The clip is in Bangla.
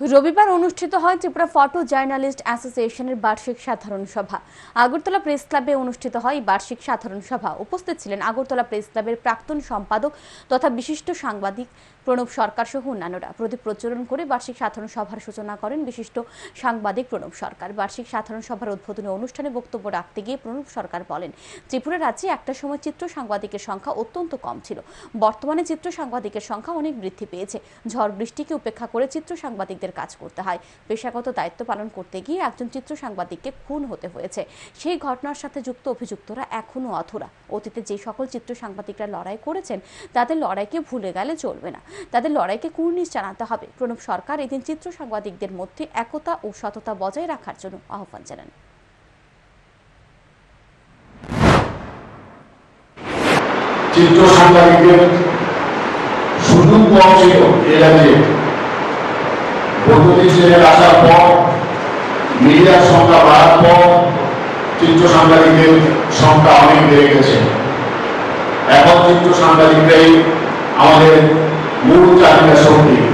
রবিবার অনুষ্ঠিত হয় ত্রিপুরা ফটো জার্নালিস্ট অ্যাসোসিয়েশনের বার্ষিক সাধারণ সভা। আগরতলা প্রেস ক্লাবে অনুষ্ঠিত হয় এই বার্ষিক সাধারণ সভা। উপস্থিত ছিলেন আগরতলা প্রেস ক্লাবের প্রাক্তন সম্পাদক তথা বিশিষ্ট সাংবাদিক প্রণব সরকার সহ অন্যান্যরা। প্রদীপ প্রজ্বলন করে বার্ষিক সাধারণ সভার সূচনা করেন বিশিষ্ট সাংবাদিক প্রণব সরকার। বার্ষিক সাধারণ সভার উদ্বোধনী অনুষ্ঠানে বক্তব্য রাখতে গিয়ে প্রণব সরকার বলেন, ত্রিপুরা রাজ্যে একটা সময় চিত্র সাংবাদিকের সংখ্যা অত্যন্ত কম ছিল। বর্তমানে চিত্র সাংবাদিকের সংখ্যা অনেক বৃদ্ধি পেয়েছে। ঝড় বৃষ্টিকে উপেক্ষা করে চিত্র সাংবাদিকদের কাজ করতে হয়। পেশাগত দায়িত্ব পালন করতে গিয়ে একজন চিত্র সাংবাদিককে খুন হতে হয়েছে। সেই ঘটনার সাথে যুক্ত অভিযুক্তরা এখনও অধরা। অতীতে যে সকল চিত্র সাংবাদিকরা লড়াই করেছেন, তাদের লড়াইকে ভুলে গেলে চলবে না। তাদের লড়াইকে কুর্নিশ জানাতে হবে। প্রণব সরকার এদিন চিত্র সাংবাদিকদের মধ্যে একতা ও সততা বজায় রাখার জন্য আহ্বান জানান। চিত্র সাংবাদিকদের সুযোগ কম ছিল বৈদ্যুতিক শ্রেণির আসার পর, মিডিয়ার সংখ্যা বাড়ার পর চিত্র সাংবাদিকদের সংখ্যা অনেক বেড়ে গেছে। এখন চিত্র সাংবাদিকরাই আমাদের মূল চাহিদা শক্তি।